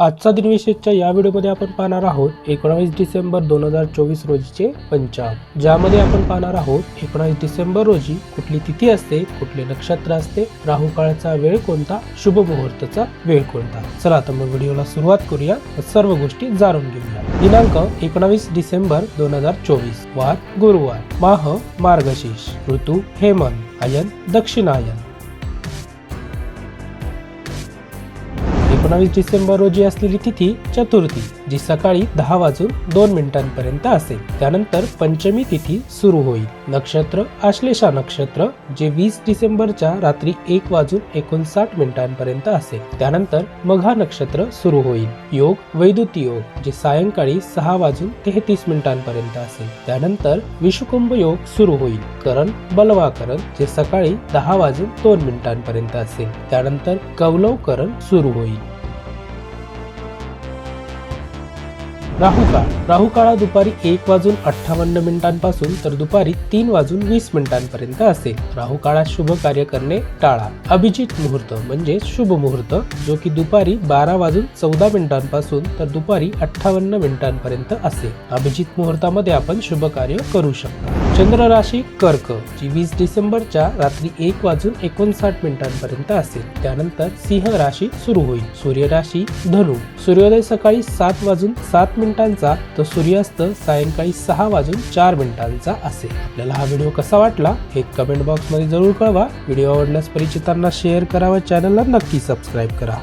आजचा दिनविशेषच्या या व्हिडिओमध्ये आपण पाहणार आहोत एकोणावीस डिसेंबर दोन हजार चोवीस रोजीचे पंचांग. ज्यामध्ये आपण पाहणार आहोत एकोणावीस डिसेंबर रोजी कुठली तिथी असते कुठले नक्षत्र असते राहू काळाचा वेळ कोणता शुभ मुहूर्ताचा वेळ कोणता. चला आता मग व्हिडिओला सुरुवात करूया व सर्व गोष्टी जाणून घेऊया. दिनांक एकोणावीस डिसेंबर दोन हजार चोवीस. वार गुरुवार. माह मार्गशीर्ष. ऋतू हेमंत. आयन दक्षिणायन. एकोणावीस डिसेंबर रोजी असलेली तिथी चतुर्थी जी सकाळी दहा वाजून दोन मिनिटांपर्यंत असेल. त्यानंतर पंचमी तिथी सुरू होईल. नक्षत्र आश्लेषा नक्षत्र जे वीस डिसेंबरच्या रात्री एक वाजून एकोणसाठ मिनिटांपर्यंत असेल. त्यानंतर मघा नक्षत्र सुरू होईल. योग वैद्युती योग जे सायंकाळी सहा वाजून तेहतीस मिनिटांपर्यंत असेल. त्यानंतर विषुकुंभ योग सुरू होईल. करण बलवा करण जे सकाळी दहा वाजून दोन मिनिटांपर्यंत असेल. त्यानंतर कौलव करण सुरू होईल. राहुकाळ. राहुकाळा दुपारी एक वाजून अठ्ठावन्न मिनिटांपासून तर दुपारी तीन वाजून वीस मिनिटांपर्यंत असेल. राहुकाळात शुभ कार्य करणे टाळा. अभिजित मुहूर्त म्हणजे शुभ मुहूर्त जो की दुपारी बारा वाजून चौदा मिनिटांपासून तर दुपारी अठ्ठावन्न मिनिटांपर्यंत असेल. अभिजित मुहूर्तामध्ये आपण शुभ कार्य करू शकतो. चंद्र राशी कर्क जी वीस डिसेंबरच्या रात्री एक वाजून एकोणसाठ मिनिटांपर्यंत असेल. त्यानंतर सिंह राशी सुरू होईल. सूर्य राशी धनु. सूर्योदय सकाळी सात वाजून सात मिनिटांचा तर सूर्यास्त सायंकाळी सहा वाजून चार मिनिटांचा असेल. आपल्याला हा व्हिडिओ कसा वाटला हे कमेंट बॉक्समध्ये जरूर कळवा. व्हिडिओ आवडल्यास परिचितांना शेअर करा व चॅनलला नक्की सबस्क्राईब करा.